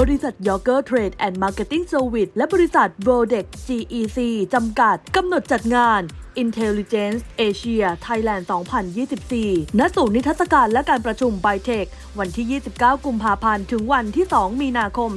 บริษัทยอเกอร์เทรดแอนด์มาร์เก็ตติ้งโซวิตและบริษัท v o d e x GEC จำกัดกำหนดจัดงาน Intelligence Asia Thailand 2024 ณ ศูนย์นิทรรศการและการประชุมไบเทค วันที่ 29 กุมภาพันธ์ ถึงวันที่ 2 มีนาคม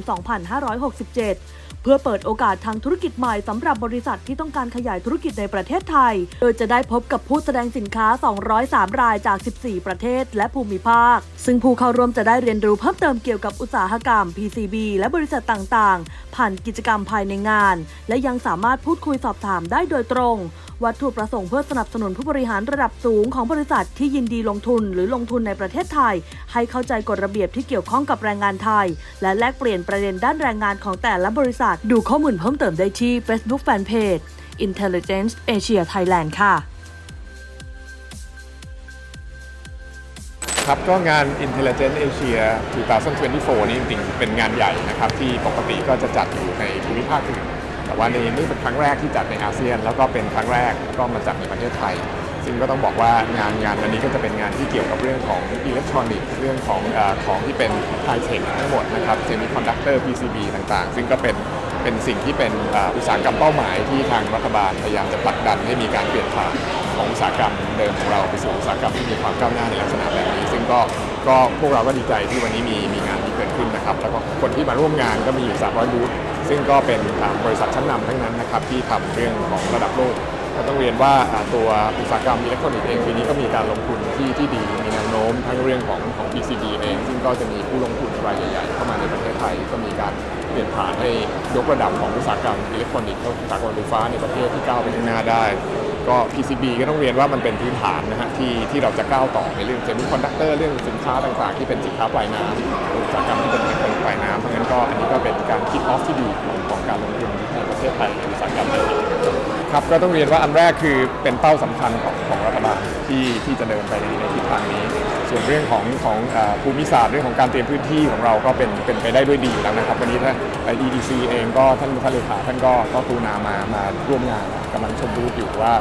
2567 เพื่อเปิดโอกาสทางธุรกิจใหม่สำหรับบริษัทที่ต้องการขยายธุรกิจในประเทศไทย โดยจะได้พบกับผู้แสดงสินค้า 203 รายจาก 14 ประเทศและภูมิภาค ซึ่งผู้เข้าร่วมจะได้เรียนรู้เพิ่มเติมเกี่ยวกับอุตสาหกรรม PCB และบริษัทต่างๆ ผ่านกิจกรรมภายในงาน และยังสามารถพูดคุยสอบถามได้โดยตรง วัตถุประสงค์เพื่อสนับสนุนผู้บริหารระดับสูงของบริษัทที่ยินดีลงทุนหรือลงทุนในประเทศไทย ให้เข้าใจกฎระเบียบที่เกี่ยวข้องกับแรงงานไทย และแลกเปลี่ยนประเด็นด้านแรงงานของแต่ละบริษัท ดูข้อมูลเพิ่มเติมได้ที่ Facebook Fanpage Intelligence Asia Thailand ค่ะ ครับก็งาน Intelligent Asia 2024 นี่จริงๆเป็นงานใหญ่นะครับ ที่ปกติก็จะจัดอยู่ในภูมิภาคอื่น แต่ว่าในนี่เป็นครั้งแรกที่จัดในอาเซียน แล้วก็เป็นครั้งแรกก็มาจัดในประเทศไทย ซึ่งก็ต้องบอกว่างานงานวันนี้ก็จะเป็นงานที่เกี่ยวกับเรื่องของอิเล็กทรอนิกส์เรื่องของอของที่เป็นไฮเทคทั้งหมดนะครับเซมิคอนดักเตอร์ PCB ต่างๆ ซึ่งก็เป็นเป็นสิ่งที่เป็นอุตสาหกรรมเป้าหมายที่ทางรัฐบาลพยายามจะผลักดันให้มีการเปลี่ยนผ่านของอุตสาหกรรมเดิมของเราไปสู่อุตสาหกรรมที่มีความก้าวหน้าในลักษณะแบบนี้ ซึ่งก็ก็พวกเราก็ดีใจที่วันนี้มีมีงาน กิดขึ้นนะครับแล้วก็คนที่มาร่วมงานก็มีอยู่300บูธซึ่งก็เป็นบริษัทชั้นนำทั้งนั้นนะครับที่ทำเรื่องของระดับโลก ก็ต้องเรียนว่าตัวอุตสาหกรรมอิเล็กทรอนิกส์เองปีนี้ก็มีการลงทุนที่ที่ดีมีแนวโน้มทั้งเรื่องของของ PCB เอง ซึ่งก็จะมีผู้ลงทุนรายใหญ่ๆเข้ามาในประเทศไทยก็มีการเปลี่ยนผ่านให้ยกระดับของอุตสาหกรรมอิเล็กทรอนิกส์อุตสาหกรรมไฟฟ้าในประเทศที่ก้าวไปข้างหน้าได้ ก็ PCB ก็ต้องเรียนว่ามันเป็นพื้นฐานนะฮะที่ที่เราจะก้าวต่อในเรื่องเซมิคอนดักเตอร์เรื่องสินค้าต่างๆ ที่เป็นสินค้าปลายน้ำอุตสาหกรรมที่เป็นปลายน้ำเพราะงั้นก็อันนี้ก็เป็นการคิดออฟที่ดีของของการลงทุนในประเทศไทยในอุตสาหกรรมนี้ ครับก็ต้องเรียนว่าอันแรกคือเป็นเป้าสำคัญของของรัฐบาลที่ที่จะเดินไปในในทิศทางนี้ ส่วนเรื่องของของภูมิศาสตร์เรื่องของการเตรียมพื้นที่ของเราก็เป็นเป็นไปได้ด้วยดีอยู่แล้วนะครับ วันนี้ถ้า EDC เองก็ท่านท่านเลขาท่านก็ก็กรุณามามาร่วมงานกำลังชมบูอยู่ว่า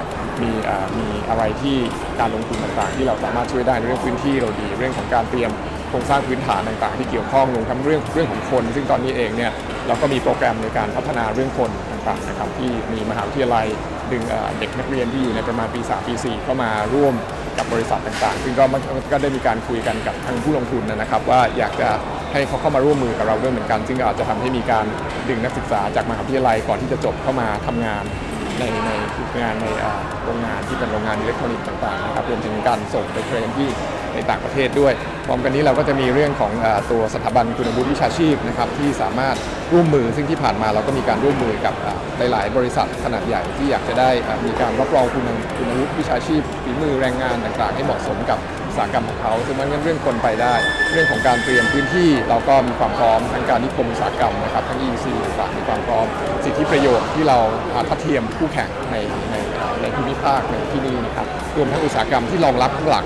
มีเอ่อมีอะไรที่การลงทุนต่างๆ ที่เราสามารถช่วยได้ในเรื่องพื้นที่เราดี เรื่องของการเตรียมโครงสร้างพื้นฐานต่างๆ ที่เกี่ยวข้องรวมทั้งเรื่องเรื่องของคน ซึ่งตอนนี้เองเนี่ย เราก็มีโปรแกรมในการพัฒนาเรื่องคนต่างๆนะครับที่มีมหาวิทยาลัยดึงเด็กนักเรียนที่อยู่ในประมาณปี3ปี4เข้ามาร่วมกับบริษัทต่างๆ ซึ่งก็มันก็ได้มีการคุยกันกับทางผู้ลงทุนนะครับ ว่าอยากจะให้เขาเข้ามาร่วมมือกับเราด้วยเหมือนกัน ซึ่งก็อาจจะทำให้มีการดึงนักศึกษาจากมหาวิทยาลัยก่อนที่จะจบเข้ามาทำงานในในงานในโรงงานที่เป็นโรงงานอิเล็กทรอนิกส์ต่างๆนะครับรวมถึงการส่งไปเทรนที่ ในต่างประเทศด้วย พร้อมกันนี้เราก็จะมีเรื่องของอตัวสถาบันคุณวุฒิวิชาชีพนะครับที่สามารถร่วมมือซึ่งที่ผ่านมาเราก็มีการร่วมมือกับอ่าหลาย ๆ บริษัทขนาดใหญ่ที่อยากจะได้มีการรับรองคุณคุณวุฒิวิชาชีพฝีมือแรงงานต่าง ๆ ให้เหมาะสมกับอุตสาหกรรมของเขาซึ่งมันเรื่องคนไปได้ เรื่องของการเตรียมพื้นที่เราก็มีความพร้อมทั้งการนิคมอุตสาหกรรมนะครับทั้ง EC ต่างๆมีความพร้อม สิทธิประโยชน์ที่เราอาทัดเทียมคู่แข่งในในในภูมิภาคในที่นี่นะครับรวมทั้งอุตสาหกรรมที่รองรับข้างหลัง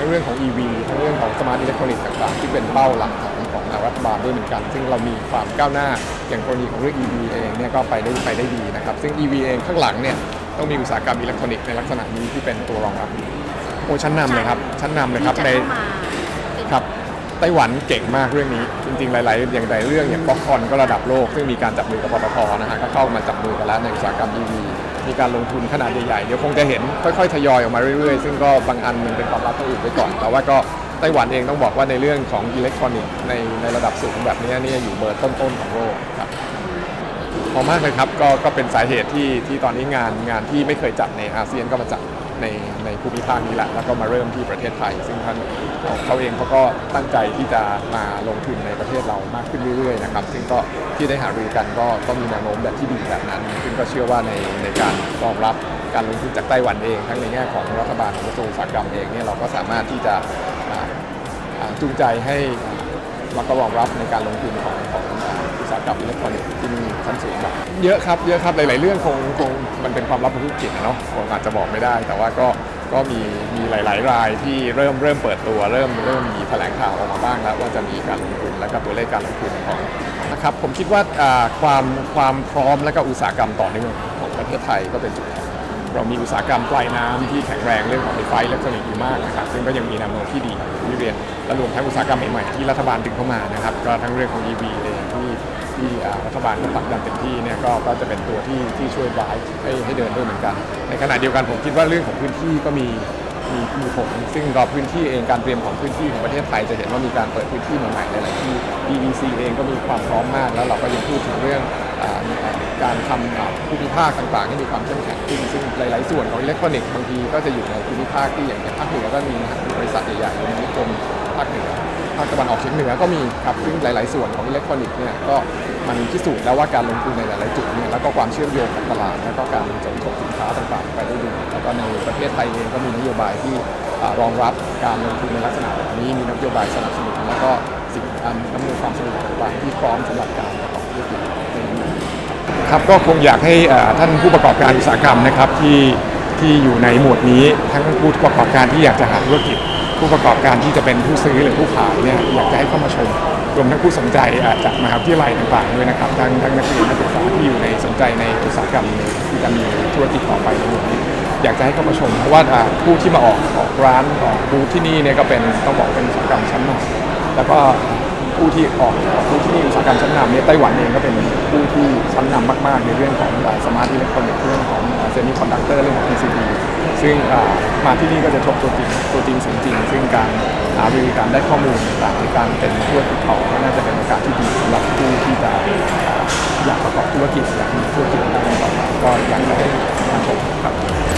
ทั้งเรื่องของ EV ทั้งเรื่องของสมาร์ทอิเล็กทรอนิกส์ต่างๆ ที่เป็นเป้าหลักของของรัฐบาลด้วยเหมือนกัน ซึ่งเรามีความก้าวหน้าอย่างกรณีของเรื่อง EV เองเนี่ยก็ไปได้ไปได้ดีนะครับ ซึ่ง EV เองข้างหลังเนี่ยต้องมีอุตสาหกรรมอิเล็กทรอนิกส์ในลักษณะนี้ที่เป็นตัวรองรับ โอ้ชั้นนำเลยครับชั้นนำเลยครับที่ในจะเข้ามาเป็นครับไต้หวันเก่งมากเรื่องนี้ จริงๆ หลาย ๆ อย่างหลายเรื่องอย่างป๊อปคอนก็ระดับโลก ซึ่งมีการจับมือกับปตทนะฮะก็เข้ามาจับมือกันแล้วในอุตสาหกรรม EV มีการลงทุนขนาดใหญ่ๆ เดี๋ยวคงจะเห็นค่อยๆ ทยอยออกมาเรื่อยๆ ซึ่งก็บางอันมันเป็นความลับตัวอื่นไปก่อน แต่ว่าก็ไต้หวันเองต้องบอกว่าในเรื่องของอิเล็กทรอนิกส์ในในระดับสูงแบบนี้เนี่ยอยู่เบอร์ต้นๆของโลกครับพอมากเลยครับก็ก็เป็นสาเหตุที่ที่ตอนนี้งานงานที่ไม่เคยจัดในอาเซียนก็มาจัด ในในภูมิภาคนี้แหละแล้วก็มาเริ่มที่ประเทศไทย ซึ่งท่านเขาเองเขาก็ตั้งใจที่จะมาลงทุนในประเทศเรามากขึ้นเรื่อยๆนะครับซึ่งก็ที่ได้หารือกันก็ก็มีแนวโน้มแบบที่ดีแบบนั้น ซึ่งก็เชื่อว่าในในการรองรับการลงทุนจากไต้หวันเอง ทั้งในแง่ของรัฐบาลของกระทรวงอุตสาหกรรมเองเนี่ยเราก็สามารถที่จะจูงใจให้แล้วก็รองรับในการลงทุนของของ ตสาหกรรมอิเล็กทรอนิกส์ที่มีชั้นสูงแบบเยอะครับเยอะครับหลาย ๆ เรื่องคงคงมันเป็นความลับของธุรกิจนะเนาะคงอาจจะบอกไม่ได้ แต่ว่าก็ก็มีมีหลาย ๆ รายที่เริ่มเริ่มเปิดตัวเริ่มเริ่มมีแถลงข่าวออกมาบ้างแล้วว่าจะมีการลงทุนและก็ตัวเลขการลงทุนของนะครับผมคิดว่าความความพร้อมและก็อุตสาหกรรมต่อเนื่องของประเทศไทยก็เป็นจุด เรามีอุตสาหกรรมปลายน้ำที่แข็งแรงเรื่องของไฟฟ้าอิเล็กทรอนิกส์อยู่มากนะครับซึ่งก็ยังมีแนวโน้มที่ดีที่เรียนและรวมทั้งอุตสาหกรรมใหม่ๆที่รัฐบาลดึงเข้ามานะครับก็ทั้งเรื่องของ EV เองที่ที่รัฐบาลก็ผลักดันเต็มที่เนี่ยก็ก็จะเป็นตัวที่ที่ช่วยบายให้ให้เดินด้วยเหมือนกัน ในขณะเดียวกันผมคิดว่าเรื่องของพื้นที่ก็มีมีมีผลซึ่งรอพื้นที่เองการเตรียมของพื้นที่ของประเทศไทยจะเห็นว่ามีการเปิดพื้นที่ใหม่ๆหลายๆที่ EEC เองก็มีความพร้อมมาก แล้วเราก็ยังพูดถึงเรื่อง การทำอ่าภูมิภาคต่างๆให้มีความเข้มแข็งขึ้นซึ่งหลาย ๆ ส่วนของอิเล็กทรอนิกส์บางทีก็จะอยู่ในภูมิภาคที่อย่างภาคเหนือก็มีนะครับบริษัทใหญ่ๆอย่างนิคมภาคเหนือภาคตะวันออกเฉียงเหนือก็มีครับซึ่งหลาย ๆ ส่วนของอิเล็กทรอนิกส์เนี่ยก็มันพิสูจน์แล้วว่าการลงทุนในหลาย ๆ จุดเนี่ยแล้วก็ความเชื่อมโยงกับตลาดแล้วก็การส่งส่งสินค้าต่างๆ ไปได้ดีแล้วก็ในประเทศไทยเองก็มีนโยบายที่รองรับการลงทุนในลักษณะแบบนี้มีนโยบายสนับสนุนแล้วก็สิ่งอันอำนวยความสะดวกต่างๆที่พร้อมสำหรับการประกอบธุรกิจ ครับก็คงอยากให้ท่านผู้ประกอบการอุตสาหกรรมนะครับที่ที่อยู่ในหมวดนี้ทั้งผู้ประกอบการที่อยากจะหาธุรกิจ ผู้ประกอบการที่จะเป็นผู้ซื้อหรือผู้ขายเนี่ยอยากจะให้เข้ามาชมรวมทั้งผู้สนใจอาจจากมหาวิทยาลัยต่างๆด้วยนะครับทั้งทั้งนักเรียนนักศึกษาที่อยู่ในสนใจในอุตสาหกรรมที่จะมีธุรกิจต่อไปในหมวดนี้อยากจะให้เข้ามาชมเพราะว่าอ่าผู้ที่มาออกออกร้านออกบูธที่นี่เนี่ยก็เป็นต้องบอกเป็นอุตสาหกรรมชั้นนำแล้วก็ ผู้ที่ออกผู้ที่มีอุตสาหกรรมชั้นนำเนี่ยไต้หวันเองก็เป็นผู้ที่ชั้นนำมาก ๆ ในเรื่องของสมาร์ทอิเล็กทรอนิกส์เรื่องของเซมิคอนดักเตอร์เรื่องของ PCB ซึ่งอ่ามาที่นี่ก็จะชมตัวจริงตัวจริงเสียงจริง ซึ่งการหารือการได้ข้อมูลต่างในการเป็นธุรกิจต่อก็น่าจะเป็นโอกาสที่ดีสำหรับผู้ที่จะอยากประกอบธุรกิจอยากมีธุรกิจในด้านต่อไปก็อยากจะให้มาชมครับ